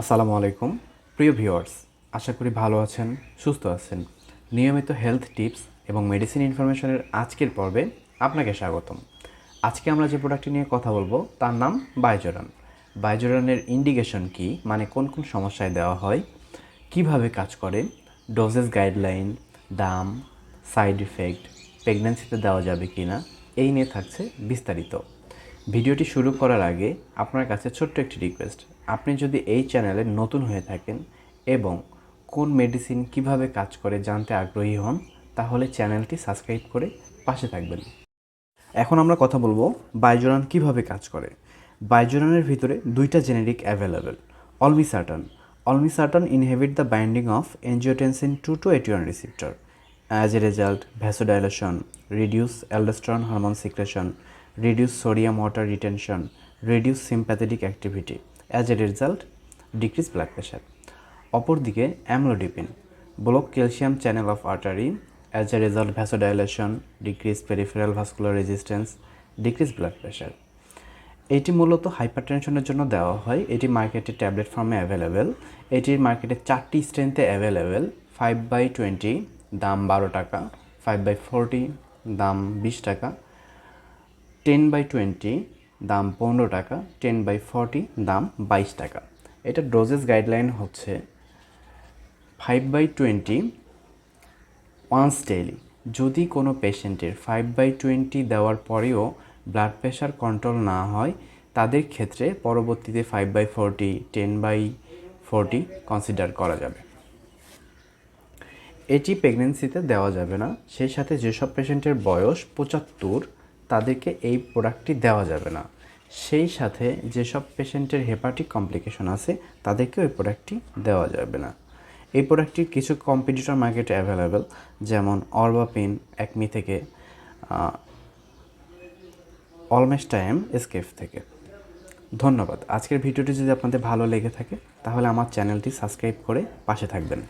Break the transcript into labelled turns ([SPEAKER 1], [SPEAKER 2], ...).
[SPEAKER 1] আসসালামু আলাইকুম। প্রিয় ভিউয়ার্স, আশা করি ভালো আছেন, সুস্থ আছেন। নিয়মিত হেলথ টিপস এবং মেডিসিন ইনফরমেশনের আজকের পর্বে আপনাকে স্বাগতম। আজকে আমরা যে প্রোডাক্টটি নিয়ে কথা বলব, তার নাম বাইজোরান। বাইজোরানের ইন্ডিকেশন কি? মানে কোন কোন সমস্যায় দেওয়া হয়? কীভাবে কাজ করে? ডোজেস গাইডলাইন, দাম, সাইড ইফেক্ট, প্রেগন্যান্সিতে দেওয়া যাবে কি না এই নিয়ে থাকছে বিস্তারিত। ভিডিওটি শুরু করার আগে আপনার কাছে ছোট্ট একটি রিকোয়েস্ট। আপনি যদি এই চ্যানেলে নতুন হয়ে থাকেন এবং কোন মেডিসিন কীভাবে কাজ করে জানতে আগ্রহী হন, তাহলে চ্যানেলটি সাবস্ক্রাইব করে পাশে থাকবেন। এখন আমরা কথা বলব বাইজোরান কীভাবে কাজ করে। বাইজোরানের ভিতরে দুইটা generic available olmesartan olmesartan inhibit the binding of angiotensin two to AT one receptor as a result vasodilation reduce aldosterone hormone secretion reduce sodium water retention reduce sympathetic activity. As a result decrease blood pressure অপরদিকে amlodipine block calcium channel of artery as a result vasodilation decrease peripheral vascular resistance decrease blood pressure এটি মূলত hyper টেনশনের জন্য দেওয়া হয়। এটি মার্কেটে tablet ফর্মে অ্যাভেলেবেল এটির মার্কেটে চারটি স্ট্রেন্থে অ্যাভেলেবেল ফাইভ বাই টোয়েন্টি দাম বারো টাকা। ফাইভ বাই ফোরটি দাম বিশ টাকা। টেন বাই টোয়েন্টি দাম পনেরো টাকা টেন বাই ফর্টি দাম বাইশ টাকা। এটা ডোজেস গাইডলাইন হচ্ছে five by twenty once daily যদি কোনো পেশেন্টের ফাইভ বাই টোয়েন্টি দেওয়ার পরেও ব্লাড প্রেশার কন্ট্রোল না হয়, তাদের ক্ষেত্রে পরবর্তীতে five by forty ten by forty consider করা যাবে। এটি প্রেগনেন্সিতে দেওয়া যাবে না। সেই সাথে যেসব পেশেন্টের বয়স পঁচাত্তর তাদেরকে এই প্রোডাক্টটি দেওয়া যাবে না। সেই সাথে যেসব পেশেন্টের হেপাটিক কমপ্লিকেশন আছে, তাদেরকে ওই প্রোডাক্টটি দেওয়া যাবে না। এই প্রোডাক্টটির কিছু কম্পিটিটর মার্কেটে অ্যাভেলেবেল যেমন অরবাপিন একমি থেকে অলমেস্ট টাইম এসকেফ থেকে। ধন্যবাদ। আজকের ভিডিওটি যদি আপনাদের ভালো লেগে থাকে, তাহলে আমার চ্যানেলটি সাবস্ক্রাইব করে পাশে থাকবেন।